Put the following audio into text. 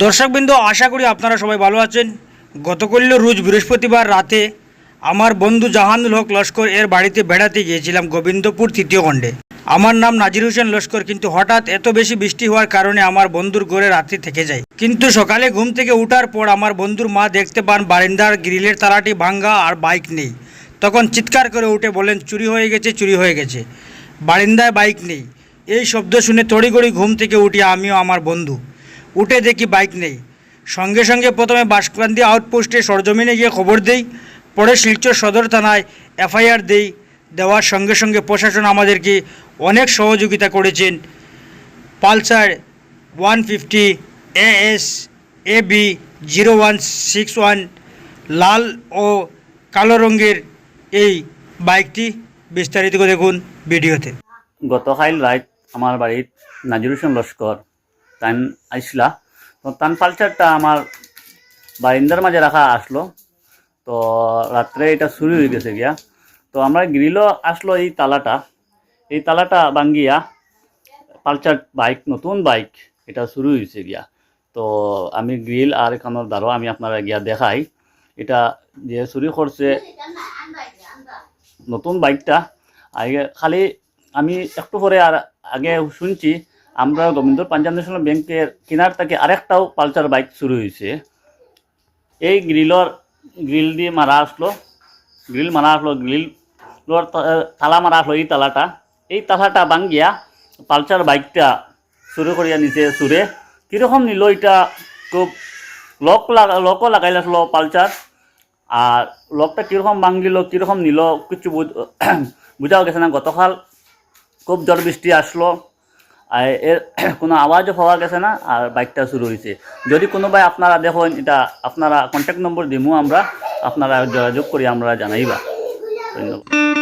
দর্শকবৃন্দ, আশা করি আপনারা সবাই ভালো আছেন। গতকাল রোজ বৃহস্পতিবার রাতে আমার বন্ধু জাহানুল হক লস্কর এর বাড়িতে বেড়াতে গিয়েছিলাম গোবিন্দপুর তৃতীয় খণ্ডে। আমার নাম নাজির হোসেন লস্কর, কিন্তু হঠাৎ এত বেশি বৃষ্টি হওয়ার কারণে আমার বন্ধুর ঘরে রাত্রি থেকে যায়। কিন্তু সকালে ঘুম থেকে ওঠার পর আমার বন্ধুর মা দেখতে পান বারিন্দার গ্রিলের তালাটি ভাঙ্গা আর বাইক নেই। তখন চিৎকার করে উঠে বলেন চুরি হয়ে গেছে, চুরি হয়ে গেছে। বারিন্দায় বাইক নেই। এই শব্দ শুনে তড়িগড়ি ঘুম থেকে উঠি আমিও আমার বন্ধু। উঠে দেখি বাইক নেই। সঙ্গে সঙ্গে প্রথমে বাঁশকান্দি আউটপোস্টে সরজমিনে গিয়ে খবর দেই, পরে শিলচর সদর থানায় এফআইআর দেই, দেওয়ার সঙ্গে সঙ্গে প্রশাসন আমাদেরকে অনেক সহযোগিতা করেছেন। Pulsar one fifty, AS, A B, zero one six one, লাল ও কালো রঙের এই বাইকটি বিস্তারিত দেখুন ভিডিওতে। গতকাল রাত আমার বাড়িত নাজির হোসেন লস্কর তান আইসলা। তো তান পালচারটা আমার বারিন্দার মাঝে রাখা আসলো। তো রাত্রে এটা চুরি হয়ে গেছে গিয়া। তো আমরা গ্রিলও আসলো এই তালাটা। এই তালাটা ভাঙ্গিয়া পালচার বাইক, নতুন বাইক, এটা শুরু হয়েছে গিয়া। তো আমি গ্রিল আর এখানোর দ্বারাও আমি আপনারা গিয়া দেখাই। এটা যে চুরি করছে নতুন বাইকটা, আগে খালি আমি একটু পরে আর আগে শুনছি আমরা গোবিন্দর পাঞ্জাব ন্যাশনাল ব্যাংকের কিনার থেকে আরেকটাও পালসার বাইক শুরু হয়েছে। এই গ্রিলর, গ্রিল দিয়ে মারা আসলো, গ্রিল মারা আসলো, গ্রিল তালা মারা আসলো এই তালাটা। এই তালাটা ভাঙ্গিয়া পালসার বাইকটা শুরু করিয়া নিচে সুরে, কীরকম নিল এটা খুব লক লাগা লকও লাগাইল আসলো পালসার। আর লকটা কীরকম ভাঙিল কীরকম নিল, কিছু বুঝ- বুঝাও গেছে না গতকাল। খুব ঝড় বৃষ্টি আসলো আর এর কোনো আওয়াজও পাওয়া গেছে না, আর বাইকটা শুরু হয়েছে। যদি কোনো কোনোবাই আপনারা দেখুন, এটা আপনারা কন্ট্যাক্ট নম্বর দিমু, আমরা আপনারা যোগাযোগ করি, আমরা জানাইবা। ধন্যবাদ।